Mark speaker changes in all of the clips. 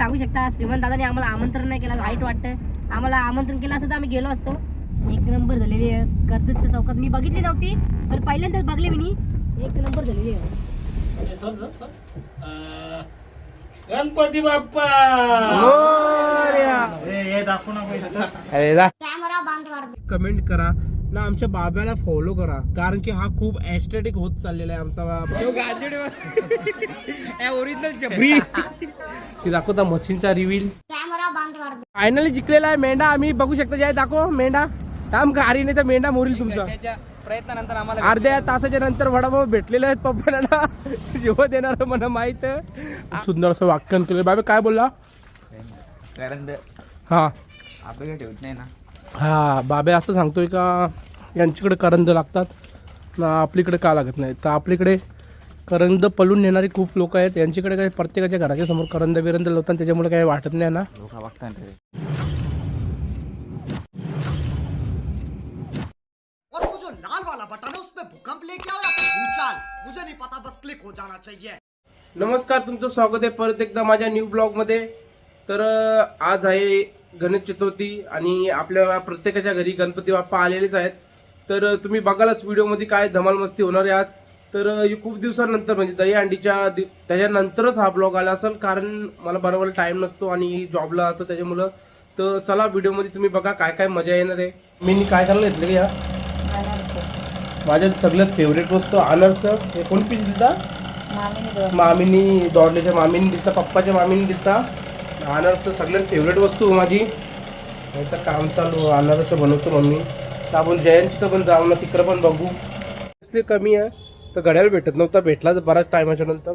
Speaker 1: सांगू शकता श्रीमंत दादाने आम्हाला आमंत्रण नाही केलं वाईट वाटतं आम्हाला आमंत्रण केलं असतं तर आम्ही गेलो असतो. एक नंबर झालेली आहे. कर्जतच्या चौकात मी बघितली नव्हती पण पहिल्यांदाच बघले मी. एक नंबर झालेली आहे.
Speaker 2: गणपती बाप्पा!
Speaker 3: कमेंट करा. ना आमच्या बाब्याला फॉलो करा. कारण की हा खूप ऍस्टेटिक होत चाललेला आहे आमचा ओरिजिनल की दाखवता मशीनचा रिव्हील फायनली जिंकलेला आहे मेंढा. आम्ही बघू शकता जे दाखव मेंढा. थांब गाडी नाही तर मेंढा मोरील तुमचा.
Speaker 4: प्रयत्नानंतर आम्हाला
Speaker 3: अर्ध्या तासाच्या नंतर वडापाव भेटलेले आहेत पप्पाला जेव्हा देणार मला माहीत आहे. सुंदर असं वाक्यन केलं बाबा काय बोलला?
Speaker 4: कारण
Speaker 3: हा.
Speaker 4: ठेवत नाही ना.
Speaker 3: हा बाबे असं सांगतोय का? यांच्याकडे करंद लागतात. ना आपलीकडे का लागत नाही? तर आपलीकडे करंद पळून नेणारे खूप लोक आहेत. यांच्याकडे काही प्रत्येकाच्या घराच्या समोर करंद बिरंद लावतात त्याच्यामुळे काही वाटत नाही ना.
Speaker 4: लोक बघतात रे
Speaker 5: और वो जो लाल वाला बटन है उसपे भूकंप लेके आओ या फिर भूचाल। मुझे नहीं पता बस क्लिक हो जाना चाहिए।
Speaker 3: नमस्कार तुमचं स्वागत आहे परत एकदा माझ्या न्यू ब्लॉगमध्ये तर अं, आज आहे गणेश चतुर्थी आणि आपल्या प्रत्येकाच्या घरी गणपती बाप्पा आलेलेच आहेत. तर तुम्ही बघालच व्हिडिओमध्ये काय धमाल मस्ती होणार आहे आज. तर हे खूप दिवसानंतर म्हणजे दही अंडीच्या दि- त्याच्यानंतरच हा ब्लॉग आला असेल कारण मला बनवायला टाईम नसतो आणि जॉबला असतो त्याच्यामुळं. तर चला व्हिडिओमध्ये तुम्ही बघा काय काय मजा येणार आहे. मी काय करायला घेतलं या? माझ्या सगळ्यात फेवरेट वस्तू अनर्स हे कोण पीस दिलता? मामीनी दौडल्याच्या मामीनी दिलता पप्पाच्या मामीनी दिलता. अनारस सगळ्यात फेवरेट वस्तू हो माझी. नाही तर काम चालू अनारस बनवतो मम्मी. तर आपण जयंतीचं पण जाऊ ना तिकडं पण बघू. ते कमी आहे? तर घड्याळ भेटत नव्हता भेटला तर बऱ्याच टायमाच्या नंतर.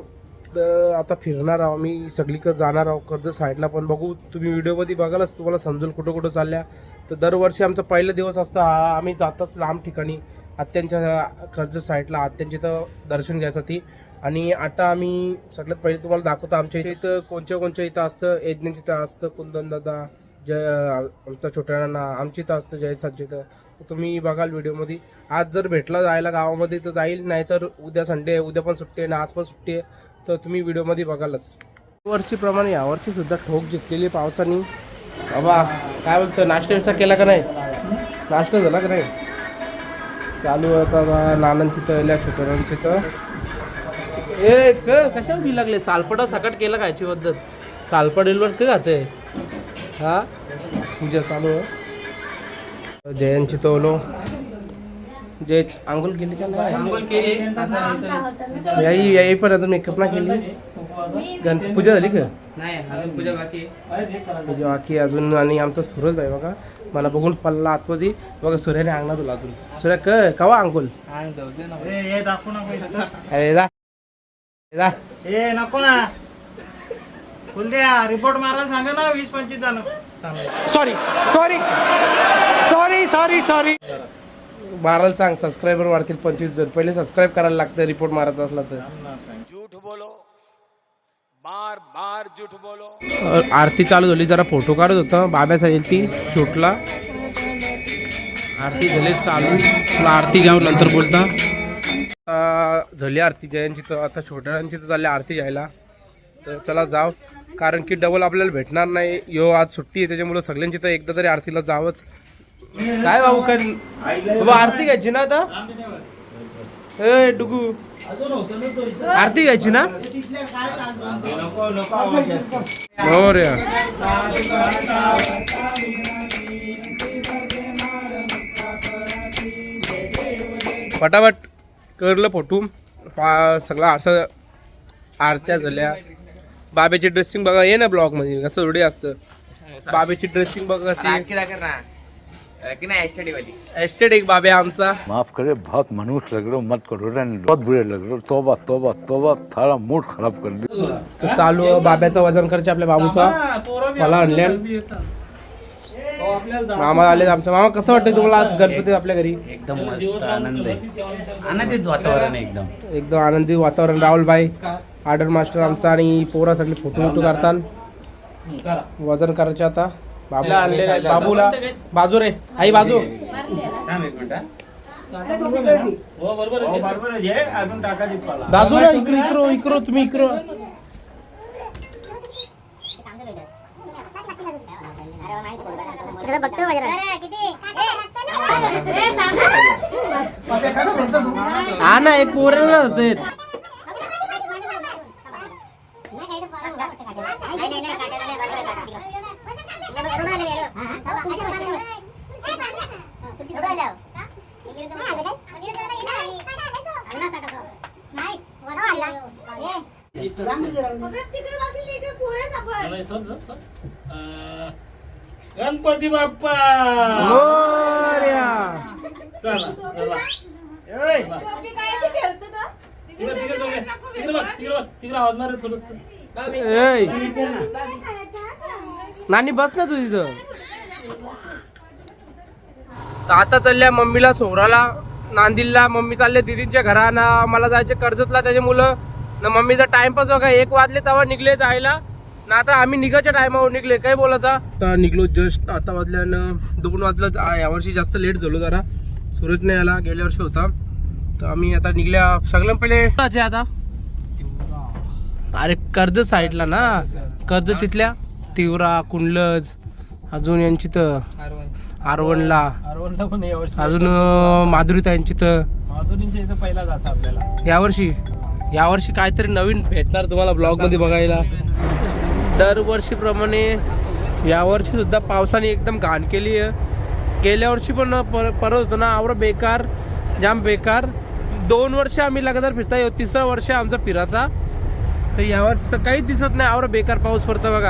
Speaker 3: तर आता फिरणार आहो मी सगळीकडे जाणार आहो कर्ज साईडला पण. बघू तुम्ही व्हिडिओमध्ये बघालच तुम्हाला समजेल कुठं कुठं चालल्या. तर दरवर्षी आमचा पहिला दिवस असता हा आम्ही जातच लांब ठिकाणी आत्यांच्या कर्ज साईडला आत्यांच्या इथं दर्शन घ्यायसाठी. आणि आता आम्ही सगळ्यात पहिले तुम्हाला दाखवतो आमच्या इथे इथं कोणच्या कोणच्या इथं असतं यज्ञांच्या इथं असतं कुंदन दादा जय आमचा छोट्या नाना आमच्या असतं जय संच्या तर. तुम्ही बघाल व्हिडिओमध्ये. आज जर भेटला जायला गावामध्ये तर जाईल नाहीतर उद्या संडे आहे उद्या पण सुट्टी आहे ना आज पण सुट्टी आहे तर तुम्ही व्हिडिओमध्ये बघालच. वर्षीप्रमाणे यावर्षी सुद्धा ठोक जिंकलेली पावसाने. बाबा काय बोलतो नाश्ता बिष्टा केला का नाही? नाश्ता झाला का नाही? चालू आहे आता नानांची तळल्या छोट्यांची तर. ए क कशा बी लागले? सालपडा सकट केला कायची पद्धत सालपडेलवर का खाते हा? पूजा चालू आहे. जयंतची तवलो जय आंघोळ केली का नाही?
Speaker 2: आंघोळ केली.
Speaker 3: याई याई पण अजून मेकअप ना केली? गण पूजा झाली का?
Speaker 4: नाही अजून पूजा बाकी
Speaker 3: पूजा बाकी अजून आणि आमचा सूरज आहे बघा. मला बघून पल्ला आतमध्ये. बघा सूर्याने अंगणा तुला अजून. सूर्या क कवा
Speaker 2: हे नको
Speaker 3: अरे जा जा
Speaker 2: हे नको ना. द्या रिपोर्ट मारायला सांगा ना वीस पंचवीस जण.
Speaker 5: Sorry sorry sorry sorry sorry
Speaker 3: मारायला सांग सबस्क्रायबर वाढतील पंचवीस जण. पहिले सबस्क्राईब करायला लागतं रिपोर्ट मारायचा असला तर. अ, आरती चालू झाली जरा फोटो काढत होता. बाब्या सांगितली ती शूटला. आरती झाली चालू. तुला आरती घ्यावं नंतर बोलता. झाली आरती जयांची तर आता छोट्यांची तर झाली आरती घ्यायला. तर चला जाव कारण की डबल आपल्याला भेटणार नाही. यो आज सुट्टी आहे त्याच्यामुळे सगळ्यांची तर एकदा तरी आरतीला जावंच. काय भाऊ काय? बाबा आरती घ्यायची ना आता? ए डुगू. आरती घ्यायची ना? हो रे. पटापट करलं फोटो. पा- सगळा असं आरत्या झाल्या. बाबेची ड्रेसिंग बघा ये ना ब्लॉगमध्ये कसं थोडी असतं. बाबेची ड्रेसिंग बघा कशी.
Speaker 4: की नाही स्टडी वाली
Speaker 3: एस्टेट एक बाबे आमचा.
Speaker 6: माफ करे बहुत मनुष्य लग रहे हो मत करो रहने दो। बहुत बुरे लग रहे हो तोबा तोबा तोबा थारा मूड खराब कर
Speaker 3: तर चालू आहे बाब्याचा वजन करायचे आपल्या बाबूचा मला आणल्या मामा आले आमच्या. मामा कसं वाटतंय तुम्हाला आज गणपती आपल्या घरी?
Speaker 4: एकदम मस्त आनंद आहे. आनंदित वातावरण आहे एकदम.
Speaker 3: एकदम आनंदी वातावरण राहुल भाई आर्डर मास्टर आमचा आणि पोरा सगळे फोटो मोटो करतात वजन करायचे आता. बाबूला आणले बाबूला. बाजू रे. आई बाजू.
Speaker 2: हो पाला
Speaker 3: बाजू ना इकडे इकडो इकडो तुम्ही इकडो. हा ना एक पोरेला
Speaker 4: गणपती बाप्पा! चला चला. तिकडे तिकडे बघ, तिकडे बघ तिकडे बघ तिकडे वाजणार आहे थोडं
Speaker 3: नानी बस ना तू तिथं. तर आता चालल्या मम्मीला सोहराला नांदिलला. मम्मी चालले दिदींच्या घरा ना मला जायचे कर्जतला त्याच्या मुलं. ना मम्मीचा टाइमपास बघा एक वाजले तेव्हा निघले जायला. ना आता आम्ही निघायच्या टायमावर निघले. काय बोलायचा? आता निघलो जस्ट आता वाजल्यानं दोन वाजलं. यावर्षी जास्त लेट झालो जरा. सूरज नाही आला गेल्या वर्षी होता. तर आम्ही आता निघल्या सगळ्यात पहिले. आता. अरे कर्ज साईडला ना? कर्ज तिथल्या? तिवरा कुंडलज अजून यांची तर आरवणला.
Speaker 2: अरवणला पण यावर्षी
Speaker 3: अजून माधुरी तर.
Speaker 2: माधुरींच्या इथं पहिला जाता आपल्याला.
Speaker 3: यावर्षी यावर्षी काहीतरी नवीन भेटणार तुम्हाला ब्लॉगमध्ये बघायला. दरवर्षीप्रमाणे यावर्षी सुद्धा पावसाने एकदम घाण केली आहे. गेल्या वर्षी पण पर परत होतं ना आवडं बेकार जाम बेकार. दोन वर्ष आम्ही लगातार फिरता येऊ तिसरा वर्ष आमचा फिराचा. तर यावर काहीच दिसत नाही आवर बेकार पाऊस पडतो बघा.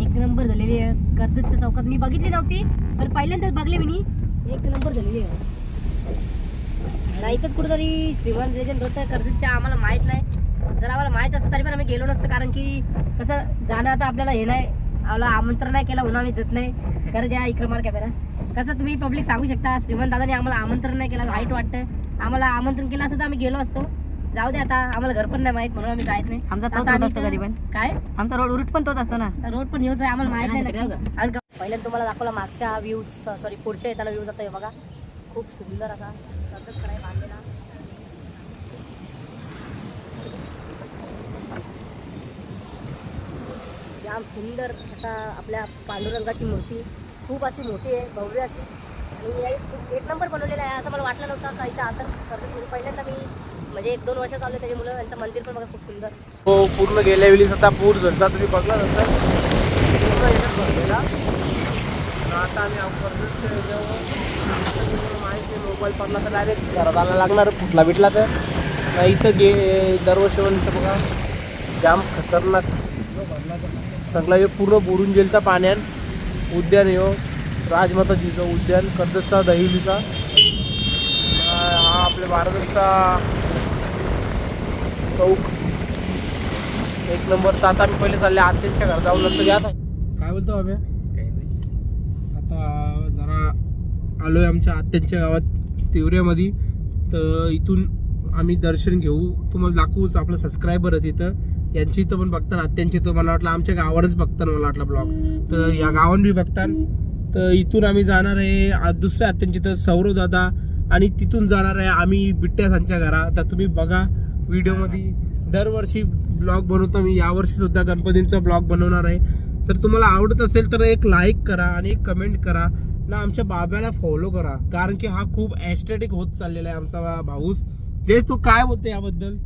Speaker 1: एक नंबर झालेली आहे. कर्जतच्या चौकात मी बघितली नव्हती पण पहिल्यांदाच बघले मी एक नंबर झालेली आहे. नाही कुठेतरी श्रीमान लेजंड होतं कर्जतच्या आम्हाला माहीत नाही. जर आम्हाला माहीत असतं तरी पण आम्ही गेलो नसतं कारण की कसं जाणं आता आपल्याला हे नाही. आम्हाला आमंत्रण नाही केलं म्हणून आम्ही जात नाही. खरं द्या इकडं मार कॅमेरा. कसं तुम्ही पब्लिक सांगू शकता श्रीमंत दादाने आम्हाला आमंत्रण नाही केलं वाईट वाटतं. आम्हाला आमंत्रण केलं असतं तर आम्ही गेलो असतो. जाऊ दे आता आम्हाला घर पण नाही माहीत म्हणून आम्ही जायत नाही.
Speaker 7: आमचा तोच
Speaker 1: आता
Speaker 7: रोड
Speaker 1: आम्ही
Speaker 7: असतो कधी पण.
Speaker 1: काय?
Speaker 7: आमचा रोड उरूट पण तोच असतो ना.
Speaker 1: रोड पण येऊच आहे आम्हाला माहीत नाही नक्की. आणि का- पहिल्यांदा तुम्हाला दाखवला मागच्या व्ह्यू सॉरी पुढच्या येताना व्ह्यू जातोय बघा. खूप सुंदर असा. बांधलेला जाम सुंदर असा आपल्या पांडुरंगाची मूर्ती. खूप अशी मोठी आहे भव्य अशी. आणि एक नंबर बनवलेला आहे असं मला वाटलं नव्हतं का इथं असं कर्जत पहिल्यांदा मी म्हणजे एक दोन वर्षात आलो त्याच्यामुळं यांचं मंदिर पण बघा खूप सुंदर.
Speaker 3: हो पूर्ण गेल्या वेळी आता पूर झडता तुम्ही बघला नसतं? पूर्ण भरलेला. तर आता आम्ही माहिती मोबाईल पडला तर डायरेक्ट घरात आला लागणार फुटला बिटला तर. इथं गे दरवर्षी इथं बघा जाम खतरनाक. सगळा हे पूर्ण बुडून गेलता पाण्यात. उद्यान येऊ राजमाताजीचं उद्यान कर्जतचा दहिलीचा. हा आपल्या भारताचा चौक. एक नंबर तर आता आम्ही पहिले चालले आत्यांच्या घर जाऊन नंतर या काय बोलतो बाबा? आता जरा आलोय आमच्या आत्यांच्या गावात तिवऱ्यामध्ये. तर इथून आम्ही दर्शन घेऊ. तुम्हाला दाखवूच आपलं सबस्क्रायबर आहे तिथं यांची इथं पण बघतात आत्यांची तर मला वाटलं आमच्या गावावरच बघतात मला वाटलं ब्लॉग तर या गावान बी बघतात. तर इथून आम्ही जाणार आहे आ- दुसऱ्या आत्यांची तर सौरव दादा. आणि तिथून जाणार आहे आम्ही बिट्ट्यासांच्या घरा. तर तुम्ही बघा व्हिडिओमध्ये दरवर्षी ब्लॉग बनवतो. मी यावर्षी सुद्धा गणपतींचा ब्लॉग बनवणार आहे. तर तुम्हाला आवडत असेल तर एक लाईक करा आणि एक कमेंट करा. ना आमच्या बाब्याला फॉलो करा. कारण की हा खूप ॲस्टेटिक होत चाललेला आहे आमचा भाऊस. जे तू काय बोलते याबद्दल?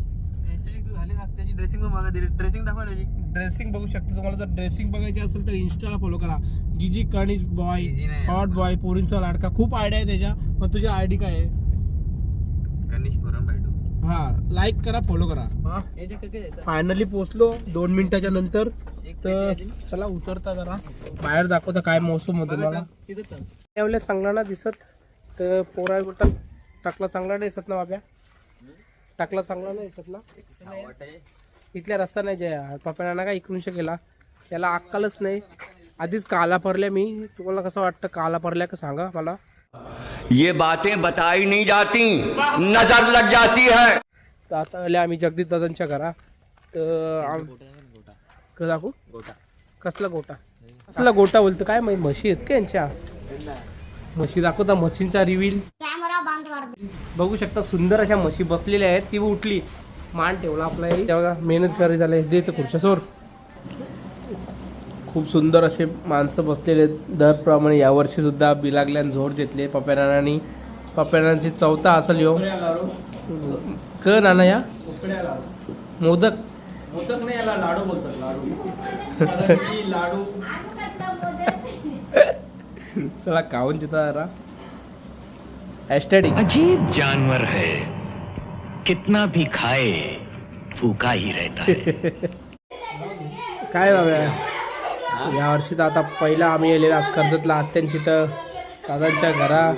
Speaker 7: ड्रेसिंग दाखवा त्याची.
Speaker 3: ड्रेसिंग बघू शकता. तुम्हाला जर ड्रेसिंग बघायची असेल तर इन्स्टाला फॉलो करा. जीजी कणिज बॉय हॉट बॉय पोरींचा लाडका. खूप आयडिया आहे त्याच्या. मग तुझी आयडी काय आहे?
Speaker 7: गणेश परम
Speaker 3: हा लाईक करा फॉलो करा. फायनली पोचलो दोन मिनिटाच्या नंतर. तर चला उतरता जरा. बाहेर दाखवता काय मौसम होतं मला. चांगला ना दिसत. तर पोरा बोलतात टाकला चांगला नाही दिसत ना बाब्या? टाकला चांगला नाही दिसत ना? इथल्या रस्ता नाही जया पप्पाना का इकडूनशे गेला त्याला अक्कलच नाही. आधीच काला पडल्या मी. तुम्हाला कसं वाटतं काला पडल्या का सांगा मला?
Speaker 8: ये बातें बताई नहीं जाती नजर लग जाती है।
Speaker 3: तर आता आले आम्ही जगदीश दादांच्या घरा. तर आम- क- दाखवू? कसला गोटा? कसला गोटा बोलतो? काय माहिती म्हशी आहेत का यांच्या? म्हशी दाखवता म्हशींचा रिव्हील बघू शकता सुंदर अशा म्हशी बसलेल्या आहेत. ती उठली मान ठेवला आपला तेव्हा मेहनत करी झाले दे तर खुर्च्या सोर खूप सुंदर असे माणसं बसलेले दरप्रमाणे यावर्षी सुद्धा बिलागल्यान झोड घेतले पप्यानानी पप्यानाची चौथा असेल यो. क नाना या? मोदक.
Speaker 4: मोदक नाही याला लाडू बोलतात लाडू. लाडू.
Speaker 3: चला खाऊन चिता जरा. ॲस्टॅटिक
Speaker 9: अजीब जानवर है। कितना भी खाए भूखा ही रहता है।
Speaker 3: काय बाबा? या वर्षी तर आता पहिला आम्ही गेलेला कर्जतला. आत्यांची तर दादांच्या घरा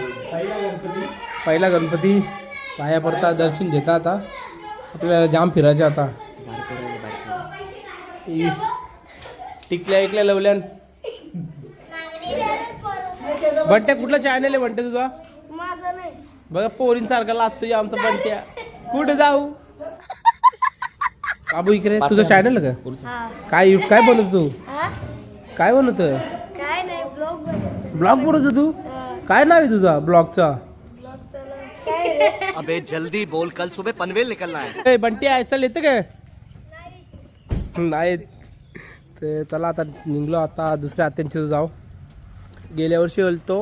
Speaker 3: पहिला गणपती. पाया पडता दर्शन घेता आता. आपल्याला जाम फिरायचे आता. टिकल्या इकल्या लवल्यान. बंट्या कुठला चॅनल आहे बंट्या तुझा? बघा पोरींसारखा लागतो आमचा बंट्या. कुठे जाऊ? बाबू इकडे तुझं चॅनल का? काय काय बनवतो तू? काय बनवत?
Speaker 10: काय नाही ब्लॉग
Speaker 3: ब्लॉग बनवतो तू? काय नाव आहे तुझा ब्लॉगचा?
Speaker 10: काय रे
Speaker 5: अबे जल्दी बोल कल सुबह पनवेल निकलना है।
Speaker 3: ए बंटी आहे चल येतं काय? नाही. ते चला आता निघलो आता दुसऱ्या आत्यांच्या जाऊ. गेल्या वर्षी गेलतो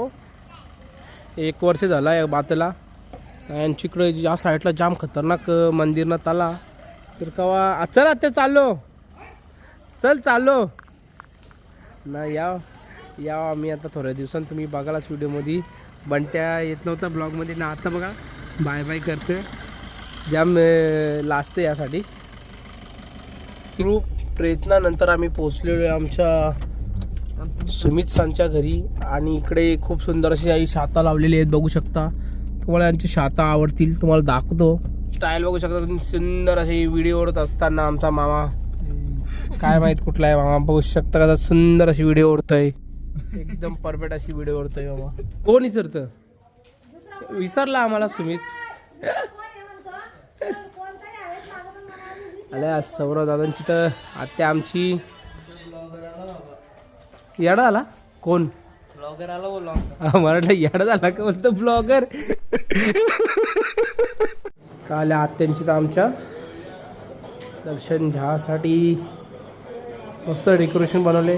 Speaker 3: एक वर्ष झाला या बातला. यांच्याकडे या साईडला जाम खतरनाक मंदिर ना ताला. तर कवा चल आता चाललो. चल चाललो. ना या या आम्ही आता थोड्या दिवसांत तुम्ही बघालाच व्हिडिओमध्ये. बंट्या येत नव्हता ब्लॉगमध्ये. ना आता बघा. बाय बाय करते जाम लाजते यासाठी. खूप प्रयत्नानंतर आम्ही पोचलेलो आमच्या सुमित सांच्या घरी. आणि इकडे खूप सुंदर अशी आई शाता लावलेली आहेत बघू शकता. तुम्हाला यांची शाता आवडतील. तुम्हाला दाखवतो. स्टाईल बघू शकता. तुम्ही सुंदर अशी व्हिडिओ ओढत असताना आमचा मामा. काय माहीत कुठला आहे मामा बघू शकता कसा सुंदर अशी व्हिडिओ ओढतोय एकदम परफेक्ट अशी व्हिडिओ ओढतोय मामा. कोण विचारत विसरला आम्हाला सुमित. आल्या सौरव दादांची तर आत्या आमची. याडा आला? कोण?
Speaker 2: ब्लॉगर आला बोल
Speaker 3: हा, मराठा झाला का बोलतो? ब्लॉगर. काल आत्यांची तर आमच्या दर्शन घ्यासाठी मस्त डेकोरेशन बनवले.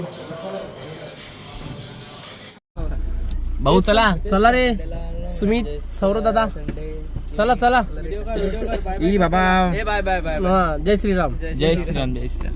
Speaker 3: भाऊ चला. चला रे. सुमित सौरव दादा. चला चला. ई बाबा.
Speaker 2: बाय बाय बाय
Speaker 3: हा जय श्रीराम.
Speaker 4: जय श्रीराम जय श्रीराम.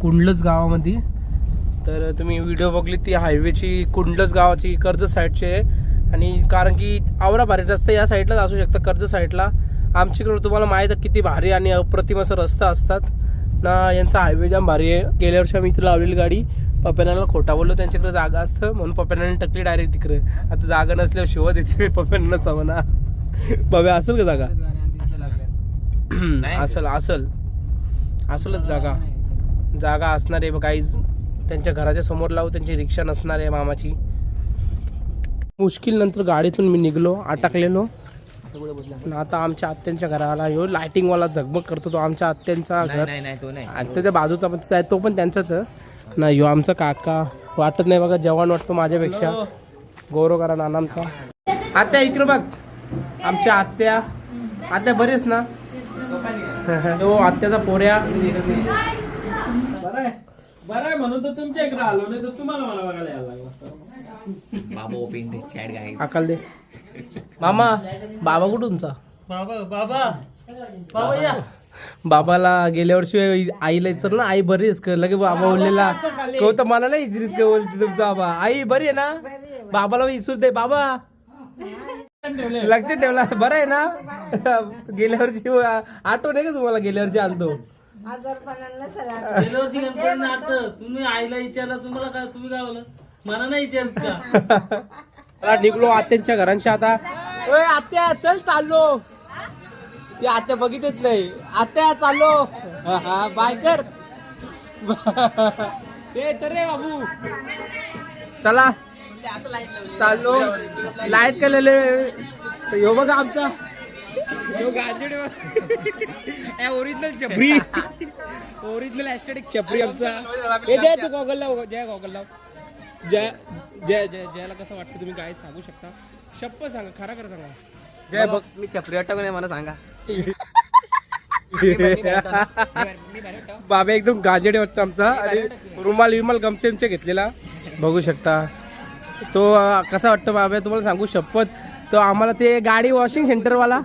Speaker 3: कुंडलच गावामध्ये. तर तुम्ही व्हिडिओ बघली ती हायवेची कुंडलच गावाची कर्ज साईडची आहे. आणि कारण की आवरा भारी रस्ता या साईडलाच असू शकतं कर्ज साईडला. आमच्याकडे तुम्हाला माहीत आहे किती भारी आणि अप्रतिम असं रस्ता असतात. ना यांचा हायवे जाम भारी आहे. गेल्या वर्षी आम्ही इथं लावलेली गाडी. पप्यानाला खोटा बोललो त्यांच्याकडे जागा असतं म्हणून पप्यानाने टकली डायरेक्ट तिकडे. आता जागा नसल्यावर शिवा देते पप्याना समना बाबा असेल का जागा? असल असल. असलच जागा. जागा असणार आहे काहीच त्यांच्या घराच्या समोर लावू त्यांची रिक्षा नसणार आहे मामाची. मुश्किल नंतर गाडीतून मी निघलो आता आमच्या आत्यांच्या घराला ह्यो लाइटिंग वाला झगमग करतो तो आमच्या आत्यांचा घर.
Speaker 2: नाही तो नाही.
Speaker 3: आत्याच्या बाजूचा पण आहे तो पण त्यांचाच आहे. ना ह्यो आमचा काका. वाटत नाही बघा जवान वाटतो माझ्यापेक्षा. गौरव करा नानांचा. आत्या इकडे बघ. आमच्या आत्या. आत्या बरेच ना? हो आत्याचा पोऱ्या.
Speaker 4: बरं आहे. बरं आहे म्हणून तर तुमच्या इकडे आलो नाही तर तुम्हाला मला बघायला यायला लागलं.
Speaker 2: बाबा दिस चॅट गाईज
Speaker 3: अकाल दे. मामा बाबा कुठूनचा
Speaker 2: बाबा बाबा. बाबा या.
Speaker 3: बाबाला गेल्या वर्षी आईला विचार ना आई बरी आहेस का? लगे बाबा बोललेला. कहो तर मला नाही इचरीत का बोलते तुमचा बाबा. आई बरी आहे ना? बाबाला विचारू दे बाबा. लक्षात ठेवला. बरं आहे ना? गेल्या वर्षी आठवण आहे का तुम्हाला? गेल्या वर्षी आलतो.
Speaker 4: गेल्या वर्षी गणपती नाचतं तुम्ही आईला विचारलं तुम्हाला काय तुम्ही काय बोला मला नाही विचारत का?
Speaker 3: चला निघलो आत्यांच्या घरांशी आता. ओय आत्या चल चाललो. ती आत्या बघितच नाही. आत्या चाललो. हा, हा बाय कर. ए तर रे बाबू. चला. चाललो. लाइट केलेले यो बघा आमचा. गाजडे ओरिजिनल चपरी ओरिजिनल ऍस्टेटिक चपरी आमचा. ए जय तू गॉगल लाव जय गॉगल लाव. जय जय जय जयला कसं वाटतं तुम्ही काय सांगू शकता? शप्प सांगा खरा खरं सांगा. जय बघ
Speaker 7: मी चपरी वाटतो नाही मला सांगा.
Speaker 3: बाबा एकदम गाजेडे वाटतं आमचा. आणि रुमाल विमाल गमचे विमचे घेतलेला. बघू शकता. तो अं, कसा वाटतो बाबा? तुम्हाला सांगू शपथ. तो आम्हाला ते गाडी वॉशिंग सेंटरवाला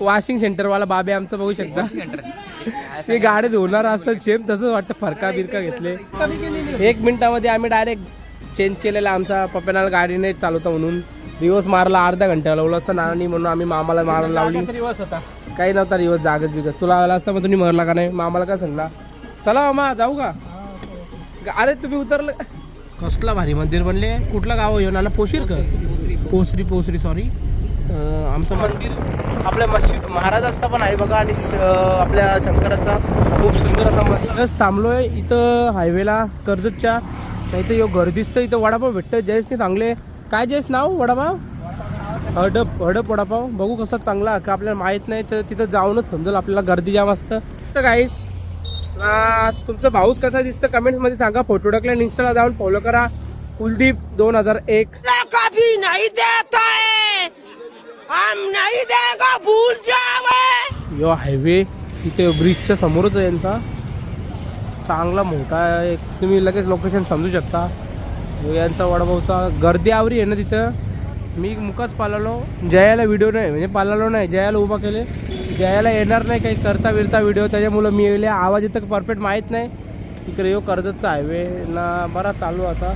Speaker 3: वॉशिंग सेंटरवाला बाबे आमचं बघू शकता. ते गाडी धुणार असतं सेम तसंच वाटतं फरका बिरका घेतले. एक मिनिटामध्ये आम्ही डायरेक्ट चेंज केलेला आमचा पप्प्याला गाडी नाही चालवता म्हणून. दिवस मारला अर्धा घंटा लावलं असतं नानी म्हणून आम्ही मामाला मारायला लावली. काही नव्हता दिवस जागत बिगत. तुला आला असता मग तुम्ही मरला का नाही? मामाला काय सांगला चला मामा जाऊ का? अरे तुम्ही उतरलं. कसला भारी मंदिर बनले. कुठलं गाव येऊन आला पोशीर का? पोसरी पोसरी सॉरी आमचं मंदिर आपल्या मस्जिद महाराजांचा पण आहे बघा आणि आपल्या शंकराचा खूप सुंदर असा मंदिरच थांबलोय इथं हायवेला कर्जतच्या. नाही तर यो घर दिसतं इथं वडापाव भेटतं जयसने चांगले काय जयस नाव? वडापाव? हडप हडप वडापाव. बघू कसा चांगला का आपल्याला माहीत नाही तर तिथं जाऊनच समजेल आपल्याला गर्दी जाम असतं. तर काहीच तुमचं भाऊस कसा दिसतं कमेंट्समध्ये सांगा. फोटो टाकल्या इन्स्टाला जाऊन फॉलो करा. कुलदीप दोन हजार एक. यो हायवे इथे ब्रिजच्या समोरच आहे यांचा. चांगला मोठा आहे. तुम्ही लगेच लोकेशन समजू शकता. यांचा वडाभाऊचा गर्दी आवरी आहे ना तिथं. मी मुकाच पालालो. जयाला व्हिडिओ नाही म्हणजे पालालो नाही. जयाला उभा केले. जयाला येणार नाही काही करता विरता व्हिडिओ त्याच्यामुळं मी येले आवाज इथं परफेक्ट माहीत नाही. तिकडे यो कर्जतचा हायवे ना बरा चालू आता.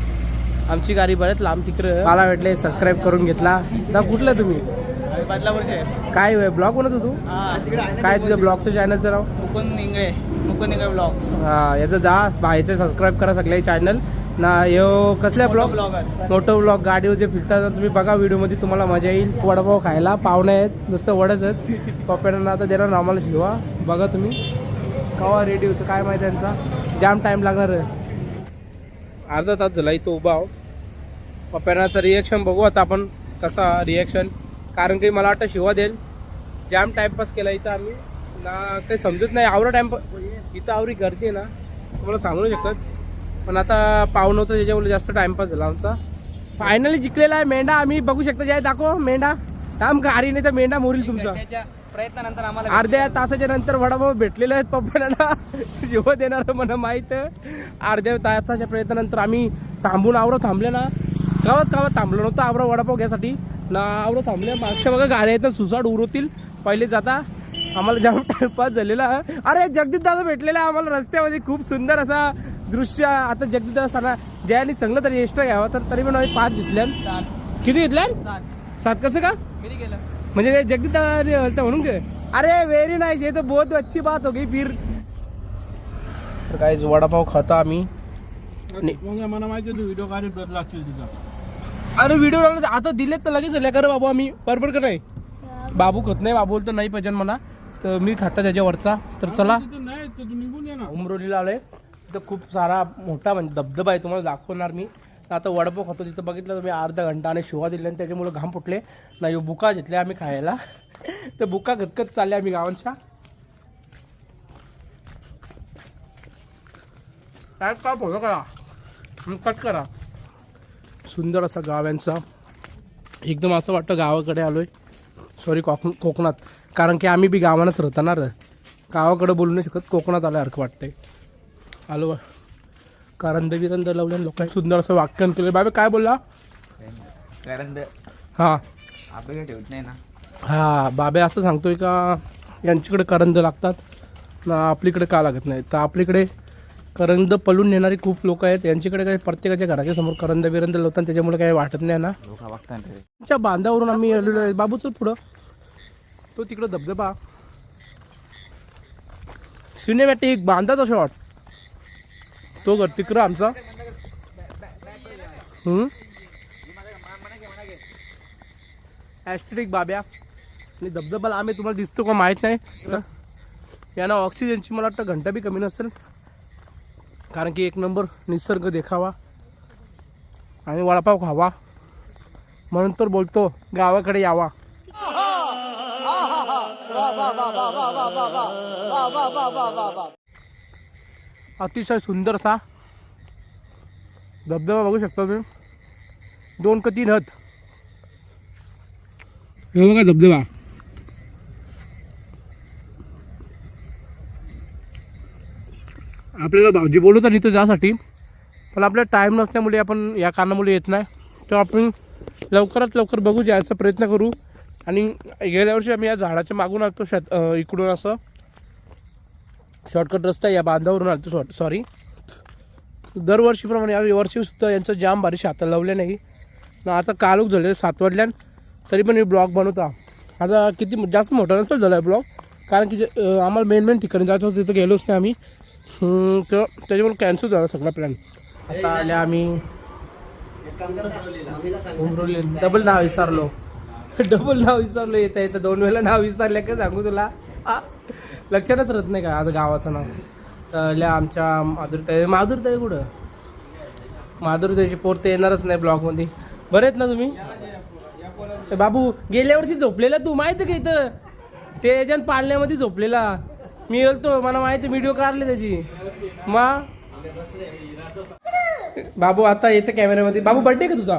Speaker 3: आमची गाडी बरेच लांब तिकडे. मला भेटले सबस्क्राईब करून घेतला. ना कुठलं तुम्ही? काय ब्लॉग बनवतो तू? काय तुझ्या ब्लॉगचं चॅनलचं नाव?
Speaker 2: मुकुंद निंगळे. मुकुंद निंगळे ब्लॉग
Speaker 3: हा याचं जा बाहेरचे सबस्क्राईब करा सगळे चॅनल ना यो कसल्या ब्लॉग मोठं ब्लॉग गाडीवर जे फिरतात तुम्ही बघा व्हिडिओमध्ये तुम्हाला मजा येईल. वडापाव खायला पाहुणे आहेत. नुसतं वडच आहेत. पप्प्यांना आता देणार ना आम्हाला शिवा बघा तुम्ही. कवा रेडी होतं काय माहिती त्यांचा? जाम टाईम लागणार आहे. अर्धा तास झाला इथं उभा आहो. पप्प्यांना रिॲक्शन बघू. आता आपण कसा रिॲक्शन कारण की मला वाटतं शिवा देईल. जाम टाइमपास केला इथं आम्ही. ना काही समजत नाही. आवडा टाइम इथं आवरी गर्दी आहे ना. तुम्हाला सांगू शकत. पण आता पाहुणं होतं त्याच्यामुळे जास्त टाइमपास झाला आमचा. फायनली जिंकलेला आहे मेंढा. आम्ही बघू शकतो. जय दाखव मेंढा. थांब गाडी नाही तर मेंढा मोरील तुमचा.
Speaker 2: प्रयत्नानंतर आम्हाला
Speaker 3: अर्ध्या तासाच्या नंतर वडापाव भेटलेले आहेत पप्पांना. जेव देणार मला माहीत अर्ध्या तासाच्या प्रयत्नानंतर आम्ही थांबून आवरं थांबले ना. गावात गावात थांबलो नव्हतं आवरं वडापाव घ्यासाठी ना थांबले मागच्या बघा गाड्या आहेत सुसाट उरवतील पहिले जाता आम्हाला जाम टाइमपास झालेला. अरे जगदीश दादा भेटलेला आम्हाला रस्त्यामध्ये. खूप सुंदर असा दृश्य. आता जगदीश दादा सांगा जयाने सांगलं तरी एक्स्ट्रा घ्यावा तर तरी पण आम्ही पाच घेतल्या किती घेतल्या सात कसं का? म्हणजे ते जगदीश दादा म्हणून काय अरे व्हेरी नाईस हे तर बहुत अच्छी बात हो गई फिर. तर काय वडापाव खाता आम्ही.
Speaker 4: मला माहिती व्हिडिओ काढून लागतील तिचा
Speaker 3: अरे व्हिडिओ आता दिलेत तर लगेच झाल्या कर बाबू आम्ही बरोबर का नाही? बाबू. खात नाही बाबू बोलतो नाही पाहिजे मला तर मी खाता त्याच्यावरचा. तर चला.
Speaker 4: नाही तर तू निघून ये ना.
Speaker 3: उमरोलीला आलोय. तिथं खूप सारा मोठा म्हणजे धबधबा आहे तुम्हाला दाखवणार मी. आता वडापाव खातो तिथं बघितलं तुम्ही अर्धा घंटा आणि शिवा दिले आणि त्याच्यामुळे घाम फुटले. नाही बुका घेतल्या आम्ही खायला. तर बुका गतगत चालल्या आम्ही गावांच्या. काय काय फोटो करा कट करा. सुंदर असा गाव यांचा. एकदम असं वाटतं गावाकडे आलोय. सॉरी कोक कोकणात. कारण की आम्ही बी गावानंच राहणार. गावाकडे बोलू नाही शकत कोकणात आल्यासारखं वाटतंय. आलो. कारंद बिरंद लावले लोकांनी सुंदर असं वाक्यन केलं बाबा काय बोलला?
Speaker 7: कारण
Speaker 3: हां.
Speaker 7: आपल्याला ठेवत नाही ना?
Speaker 3: हा बाबे असं सांगतोय का यांच्याकडे करंद लागतात. ना आपलीकडे का लागत नाही? तर आपलीकडे करंद पळून नेणारी खूप लोक आहेत. यांच्याकडे काही प्रत्येकाच्या घराच्या समोर करंद बिरंद लावतात त्याच्यामुळे काही वाटत नाही ना. त्या बांधावरून आम्ही आलेलो आहे. बाबू चल पुढं. तो तिकडं धबधबा. सिनेमॅटिक बांधाचा शॉट तो घर तिकडं आमचा. ॲस्टेटिक बाब्या. आणि धबधबाला आम्ही तुम्हाला दिसतो का माहीत नाही. यांना ऑक्सिजनची मला वाटतं घंटा बी कमी नसेल. कारण की एक नंबर निसर्ग देखावा आणि वडापाव खावा. म्हणून तर बोलतो गावाकडे यावा. अतिशय सुंदरसा धबधबा बघू शकतो तुम्ही. दोन का तीन हत हे बघा धबधबा. आपल्याला भाऊजी बोलवतात इथं जासाठी पण आपल्या टाईम नसल्यामुळे आपण या कारणामुळे येत नाही. तर आपण लवकरात लवकर बघू जायचा प्रयत्न करू. आणि गेल्या वर्षी आम्ही या झाडाच्या मागून आलतो शेत इकडून असं. शॉर्टकट रस्ता या बांधावरून आलतो शॉर्ट सॉरी दरवर्षीप्रमाणे या वर्षीसुद्धा यांचं जाम बारीश हाता लावले नाही. ना आता कालूक झाले सात वाजल्यान तरी पण मी ब्लॉग बनवता आता किती जास्त मोठा नसेल झाला आहे ब्लॉग कारण की जे, आम्हाला मेन मेन ठिकाणी जायचं होतं तिथं गेलोच नाही आम्ही. तर त्याच्यामुळे कॅन्सल झाला सगळा प्लॅन आता आल्या आम्ही. डबल नाव विसरलो. डबल नाव विसरलो येतं येतं दोन वेळेला नाव विसरलं का सांगू तुला? लक्षातच राहत नाही का आज गावाचं नाव? तर आल्या आमच्या माधुरताई माधुरताई कुठं? माधुरताईची पोर ते येणारच नाही ब्लॉगमध्ये. बरे आहेत ना तुम्ही? बाबू गेल्या वर्षी झोपलेला तू? माहिती का इथं? ते एजंट पाळण्यामध्ये झोपलेला. मी गेलतो मला माहिती व्हिडिओ काढले त्याची. मा? बाबू आता येते कॅमेऱ्यामध्ये बाबू बर्थडे का तुझा?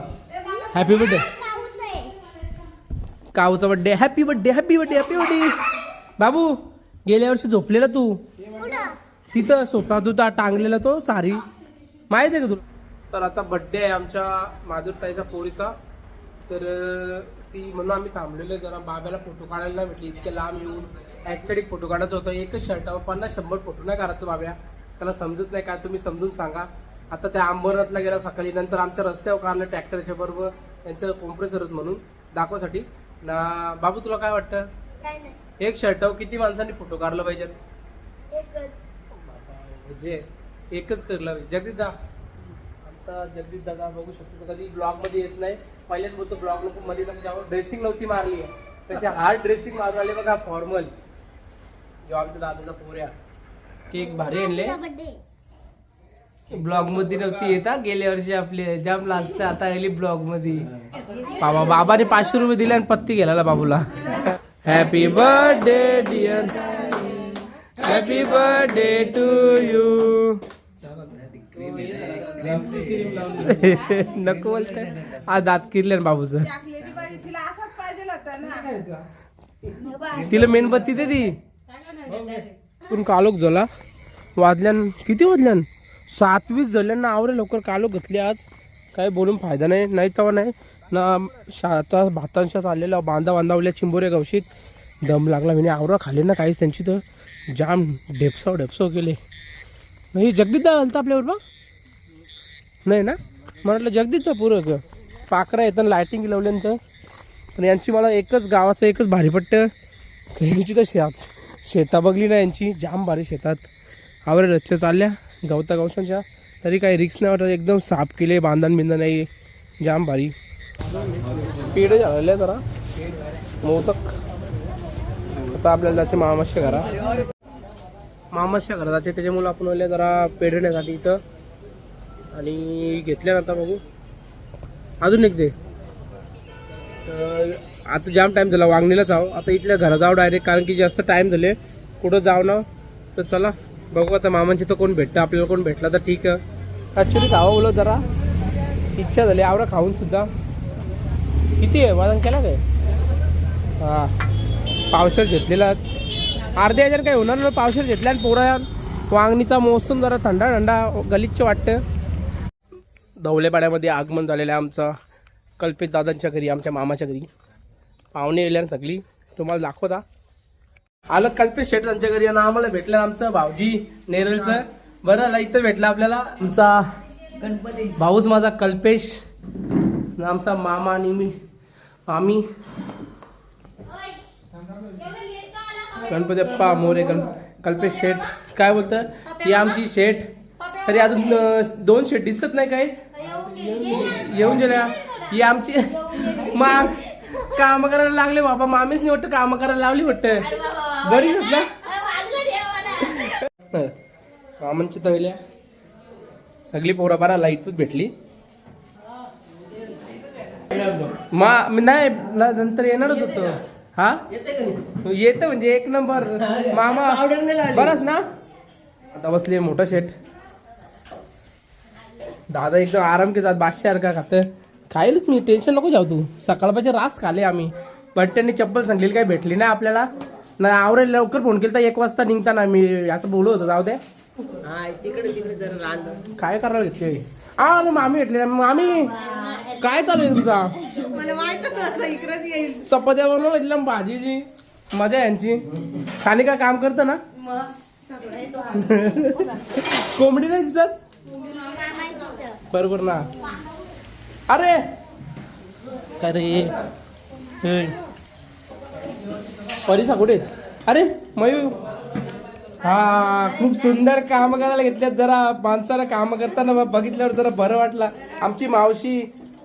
Speaker 3: Happy birthday काऊचा birthday happy birthday happy birthday happy birthday Babu गेल्या वर्षी झोपलेला तू? तिथं सोफा तुझा टांगलेला तो सारी. माहीत आहे का तुला? तर आता बड्डे आहे आमच्या माधुरताईचा पोरीचा. तर ती म्हणून आम्ही थांबलेलो आहे. जरा बाब्याला फोटो काढायला नाही भेटली. इतके लांब येऊन. ॲस्थेटिक फोटो काढायचं होतं. एकच शर्ट पन्नास शंभर फोटो नाही काढायचं बाब्या. त्याला समजत नाही काय. तुम्ही समजून सांगा. आता त्या अंबरनाथला गेला सकाळी. नंतर आमच्या रस्त्यावर काढलं ट्रॅक्टरच्या बरोबर. त्यांचं कॉम्प्रेसरच म्हणून. दाखवासाठी. ना बाबू तुला काय वाटतं? एक शर्टावर किती माणसांनी फोटो काढला पाहिजे? म्हणजे एकच करला जगदीश दा. आमचा जगदीश दादा बघू शकतो. कधी ब्लॉगमध्ये येत नाही. पहिल्याच बोलतो ब्लॉगमध्ये ड्रेसिंग नव्हती मारली. तसे हार्ड ड्रेसिंग मारून आले बघा फॉर्मल जेव्हा आमच्या दादाचा पोऱ्या केक भारी आणले. ब्लॉगमध्ये नव्हती येता? गेल्या वर्षी आपले जाम लाजत आता आली ब्लॉगमध्ये बाबा बाबाने पाचशे रुपये दिले आणि पत्ती गेला बाबूला. Happy birthday dear happy birthday to you नको बोलताय आज दात किरले ना बाबूचं. तिला मेणबत्ती दे ती. पण कालोख झाला. वाजल्यान किती वाजल्यान? सातवीस झाल्यानं आवरे लवकर कालोख घेतले आज. काही बोलून फायदा नाही. नाही तेव्हा नाही. ना शाता भातांशा चाललेला बांधा बांधावल्या चिंबोऱ्या गवशीत. दम लागला म्हणे आवरा खाल्ले ना काहीच त्यांची तर. जाम ढेपसाव ढेपसाव केले. नाही जगदीश दा घालता आपल्यावर बा नाही ना? म्हटलं जगदीश पूरक पाकरा येताना लायटिंग लावल्यानंतर. पण यांची मला एकच गावाचं एकच भारी पट्ट. यांची तर शेत शेता बघली ना यांची जाम भारी शेतात. आवरे रच्च्या चालल्या गवता गवतांच्या तरी काही रिक्स नाही वाटत एकदम साफ केले बांधण बिंधन नाही जाम भारी. पेढ झालेले जरा. मोदक. आता आपल्याला जायचे मामाच्या घरा मामाशा घरा जाते त्याच्यामुळे आपण आले जरा पेढण्यासाठी इथं. आणि घेतल्यानंतर बघू. अजून एक दे. तर आता जाम टाईम झाला वांगणीला आहो. आता इथल्या घरा जाऊ डायरेक्ट कारण की जास्त टाईम झाले. कुठं जाऊ ना तर चला बघू आता मामांची तर कोण भेटतं आपल्याला कोण भेटला तर ठीक आहे. ॲक्च्युली खावा बोलत जरा. इच्छा झाली आवडा खाऊन सुद्धा. किती आहे? वजन केला काय? हां. पावसाळ घेतलेला अर्धे हजार काय होणार ना पावसाळ घेतल्या आणि पोरा वांगणीचा मोसम जरा थंडा थंडा गलिच्छ वाटतं धवलेपाड्यामध्ये आगमन झालेलं आहे आमचं. कल्पित दादांच्या घरी आमच्या मामाच्या घरी. पाहुणे येल्या सगळी. तुम्हाला दाखवता. आलं कल्पेश शेठ त्यांच्या घरी? आणि आम्हाला भेटलं आमचं भाऊजी नेरलचं. बरं इथं भेटलं आपल्याला. आमचा
Speaker 1: गणपती
Speaker 3: भाऊच माझा कल्पेश. आमचा मामा आणि मी. आम्ही गणपती अप्पा मोरे गण कल्पेश शेठ. काय बोलतं? ही आमची शेठ. तरी अजून दोन शेठ दिसत नाही काय येऊन गेल्या. ही आमची मा काम करायला लागले बाबा मामीच नाही वाटतं काम करायला लावली वाटत. बरीच ना? मामांची तळल्या. सगळी पोरं बारा लाईटच भेटली. मा नाही नंतर येणारच होत. हा? येतं म्हणजे एक नंबर. मामा बरंच ना? आता बसले मोठा शेट दादा एकदम आराम के जात का खात. खायलच मी टेन्शन नको जाऊ तू. सकाळपाचे रास खाले आम्ही. पण त्यांनी चप्पल सांगलेली काही भेटली नाही आपल्याला. ना आवरेल लवकर फोन केला एक वाजता निघताना मी आता बोलू होतो जाऊ द्या
Speaker 1: तिकडे तिकडे जरा रान.
Speaker 3: काय करायला घेतले? आ अरे मामी भेटले मामी काय चालू आहे तुमचा?
Speaker 1: मला माहितच होतं इकडेच येईल.
Speaker 3: चपात्या बनवून घेतल्या भाजीची. मजा यांची. खाली काय काम करतं ना? कोंबडी नाही दिसत? बरोबर ना. अरे! अरे हे. परीसा कुठे? अरे मयूर. हा खूप सुंदर काम करायला घेतल्यात जरा. माणसाला काम करताना बघितल्यावर जरा बरं वाटलं. आमची मावशी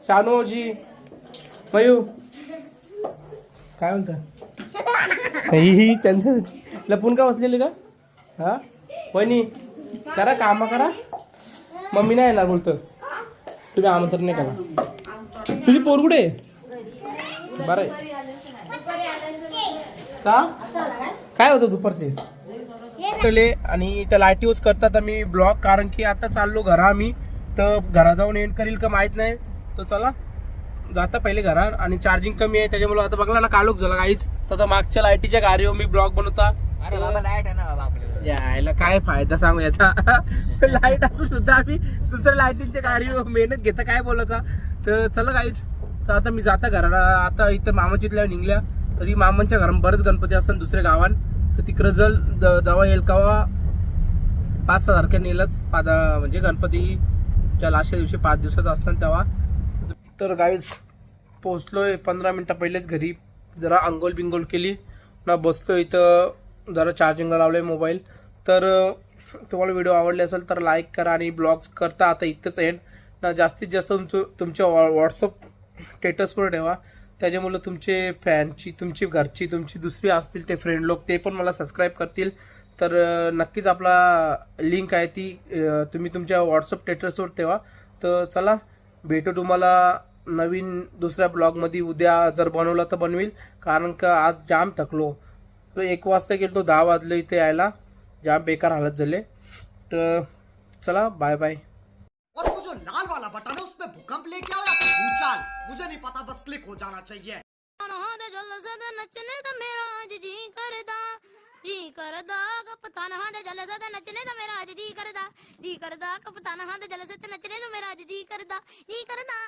Speaker 3: शानूजी मयू काय म्हणता? ही त्यांचं लपून का बसलेली का? हा? वहिनी करा काम करा. मम्मी नाही येणार बोलतो. तुम्ही आमंत्रण नाही करा तुझी पोर कुठे आहे? बरं का? काय होतं दुपारचे? केले आणि त्या लाइट यूज करतात आम्ही ब्लॉग कारण की आता चाललो घरा आम्ही. तर घरा जाऊन एंड करील का माहीत नाही. तर चला जाता पहिले घरा आणि चार्जिंग कमी आहे. त्याच्यामुळे आता बघला ना कालोख झाला काहीच तर आता मागच्या लाईटीच्या गाडीवर मी ब्लॉग बनवता.
Speaker 7: अरे बाबा लाइट आहे ना बाबा आपल्याला
Speaker 3: यायला काय फायदा सांगू याचा? लाइट असं सुद्धा आम्ही दुसऱ्या लाईटींच्या कार्य मेहनत घेता काय बोलायचा? तर चला काहीच तर आता मी जाता घराला. आता इथं मामाचीतल्या निघल्या. तरी मामांच्या घरात बरेच गणपती असतात दुसऱ्या गावात. तर तिकडं जल द- येईल केव्हा पाच सहा तारखे नेलंच. पाच म्हणजे गणपतीच्या लास्टच्या दिवशी पाच दिवसाचा असतात तेव्हा. तर गाईज पोचलोय पंधरा मिनटं पहिलेच घरी. जरा आंघोळ बिंगोल केली. ना बसलो इथं. जरा चार्जिंगला आहे मोबाईल तर तुम्हाला व्हिडिओ आवडले असेल तर लाईक करा आणि ब्लॉग्स करता. आता इथंच एंड ना जास्तीत जास्त तुमचं तुमच्या व्हॉट्सअप स्टेटसवर ठेवा. त्याच्यामुळं तुमचे फॅनची तुमची घरची तुमची दुसरी असतील ते फ्रेंड लोक ते पण मला सबस्क्राईब करतील. तर नक्कीच आपला लिंक आहे ती तुम्ही तुमच्या व्हॉट्सअप स्टेटसवर ठेवा. तर चला भेटू तुम्हाला नवीन दुसऱ्या ब्लॉगमध्ये उद्या जर बनवलं तर बनवील. कारण का आज जाम थकलो. तो एक वाजता गेलो तो दहा वाजले इथे यायला. जाम बेकार हालत झाले. तर चला बाय बाय
Speaker 5: और वो जो लाल वाला बटन है उसमें भूकंप लेके आओ या फिर भूचाल मुझे नहीं पता बस क्लिक हो जाना चाहिए।
Speaker 10: नचने तो मेरा आज जी करदा जी करदा कपतान हां दे जलसा ते नचने तो मेरा आज जी करदा। जी करदा कपतान हां दे जलसा ते नचने तो मेरा आज जी करदा। जी करदा।